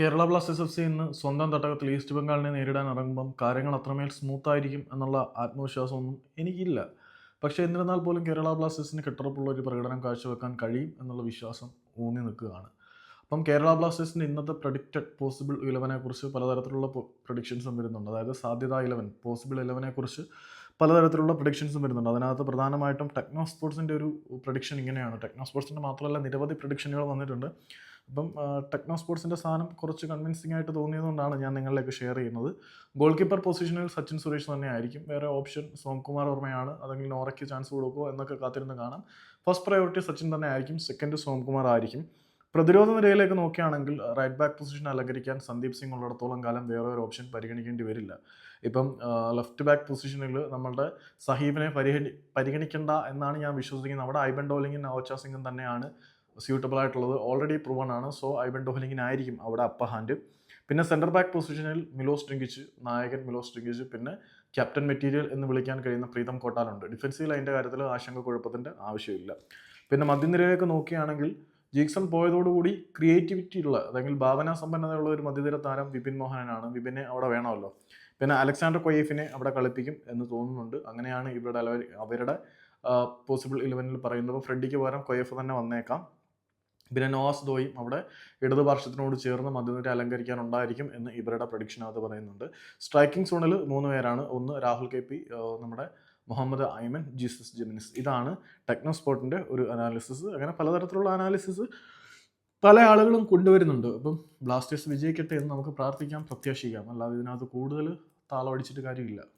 Kerala Blasters F C ഇന്ന് സ്വന്തം തട്ടകത്തിൽ east ബംഗാളിനെ നേരിടാൻ ഇറങ്ങുമ്പം കാര്യങ്ങൾ അത്രമേൽ സ്മൂത്ത് ആയിരിക്കും എന്നുള്ള ആത്മവിശ്വാസമൊന്നും എനിക്കില്ല. പക്ഷേ എന്നിരുന്നാൽ പോലും കേരള ബ്ലാസ്റ്റേഴ്സിന് കെട്ടുറപ്പുള്ള ഒരു പ്രകടനം കാഴ്ചവെക്കാൻ കഴിയും എന്നുള്ള വിശ്വാസം ഊന്നി നിൽക്കുകയാണ്. അപ്പം കേരള ബ്ലാസ്റ്റേഴ്സിന്റെ ഇന്നത്തെ പ്രഡിക്റ്റഡ് പോസിബിൾ ഇലവനെക്കുറിച്ച് പലതരത്തിലുള്ള പ്രഡിക്ഷൻസും വരുന്നുണ്ട്. അതായത് സാധ്യത ഇലവൻ പോസിബിൾ ഇലവനെക്കുറിച്ച് പലതരത്തിലുള്ള പ്രഡിക്ഷൻസും വരുന്നുണ്ട്. അതിനകത്ത് പ്രധാനമായിട്ടും ടെക്നോ സ്പോർട്സിന്റെ ഒരു പ്രഡിക്ഷൻ ഇങ്ങനെയാണ്. ടെക്നോ സ്പോർട്സിന്റെ മാത്രമല്ല നിരവധി പ്രഡിക്ഷനുകൾ വന്നിട്ടുണ്ട്. അപ്പം ടെക്നോ സ്പോർട്സിന്റെ സാധനം കുറച്ച് കൺവിൻസിംഗ് ആയിട്ട് തോന്നിയതുകൊണ്ടാണ് ഞാൻ നിങ്ങളിലേക്ക് ഷെയർ ചെയ്യുന്നത്. ഗോൾ കീപ്പർ പൊസിഷനിൽ സച്ചിൻ സുരേഷ് തന്നെ ആയിരിക്കും. വേറെ ഓപ്ഷൻ സോംകുമാർ വർമ്മയാണ്. അതെങ്കിൽ നോറയ്ക്ക് ചാൻസ് കൊടുക്കുമോ എന്നൊക്കെ കാത്തിരുന്ന് കാണാം. ഫസ്റ്റ് പ്രയോറിറ്റി സച്ചിൻ തന്നെ ആയിരിക്കും. സെക്കൻഡ് സോംകുമാർ ആയിരിക്കും. പ്രതിരോധ നിരയിലേക്ക് നോക്കുകയാണെങ്കിൽ റൈറ്റ് ബാക്ക് പൊസിഷൻ അലങ്കരിക്കാൻ സന്ദീപ് സിംഗ് ഉള്ളിടത്തോളം കാലം വേറെ ഒരു ഓപ്ഷൻ പരിഗണിക്കേണ്ടി വരില്ല. ഇപ്പം ലെഫ്റ്റ് ബാക്ക് പൊസിഷനിൽ നമ്മളുടെ സഹീബിനെ പരിഗണി പരിഗണിക്കേണ്ട എന്നാണ് ഞാൻ വിശ്വസിക്കുന്നത്. നമ്മുടെ ഐബൻ ഡോലിംഗും നവോച്ച സിംഗും തന്നെയാണ് സ്യൂട്ടബിൾ ആയിട്ടുള്ളത് ഓൾറെഡി പ്രൂവൺ ആണ്. സോ ഐബൻ ഡോലിംഗിനായിരിക്കും അവിടെ അപ്പ ഹാൻഡ് പിന്നെ സെന്റർ ബാക്ക് പൊസിഷനിൽ മിലോസ് ട്രിങ്കിച്ച് നായകൻ മിലോസ് ട്രിങ്കിച്ച് പിന്നെ ക്യാപ്റ്റൻ മെറ്റീരിയൽ എന്ന് വിളിക്കാൻ കഴിയുന്ന പ്രീതം കോട്ടാലുണ്ട് ഡിഫൻസീവ് ലൈന്റെ കാര്യത്തിൽ ആശങ്ക കുഴപ്പത്തിന്റെ ആവശ്യമില്ല. പിന്നെ മധ്യനിരയിലേക്ക് നോക്കുകയാണെങ്കിൽ ജീക്സൺ പോയതോടുകൂടി ക്രിയേറ്റിവിറ്റി ഉള്ള അല്ലെങ്കിൽ ഭാവനാ സമ്പന്നതയുള്ള ഒരു മധ്യനിര താരം വിപിൻ മോഹനനാണ്. വിപിനെ അവിടെ വേണമല്ലോ. പിന്നെ അലക്സാണ്ടർ കൊയേഫിനെ അവിടെ കളിപ്പിക്കും എന്ന് തോന്നുന്നുണ്ട്. അങ്ങനെയാണ് ഇവരുടെ അവരുടെ പോസിബിൾ ഇലവനിൽ പറയുന്നത്. ഫ്രെഡിക്ക് പകരം കൊയേഫ് തന്നെ വന്നേക്കാം. പിന്നെ നോസ് ദോയും അവിടെ ഇടതുപക്ഷത്തിനോട് ചേർന്ന് മധ്യനിര അലങ്കരിക്കാനുണ്ടായിരിക്കും എന്ന് ഇവരുടെ പ്രഡിക്ഷനകത്ത് പറയുന്നുണ്ട്. സ്ട്രൈക്കിംഗ് സോണിൽ മൂന്ന് പേരാണ്. ഒന്ന് രാഹുൽ കെ പി നമ്മുടെ മുഹമ്മദ് ഐമൻ ജീസസ് ജെമിനിസ്. ഇതാണ് ടെക്നോ സ്പോർട്ടിന്റെ ഒരു അനാലിസിസ് അങ്ങനെ പലതരത്തിലുള്ള അനാലിസിസ് പല ആളുകളും കൊണ്ടുവരുന്നുണ്ട്. അപ്പം ബ്ലാസ്റ്റേഴ്സ് വിജയിക്കട്ടെ എന്ന് നമുക്ക് പ്രാർത്ഥിക്കാം പ്രത്യാശിക്കാം. അല്ലാതെ ഇതിനകത്ത് കൂടുതൽ താളം അടിച്ചിട്ട് കാര്യമില്ല.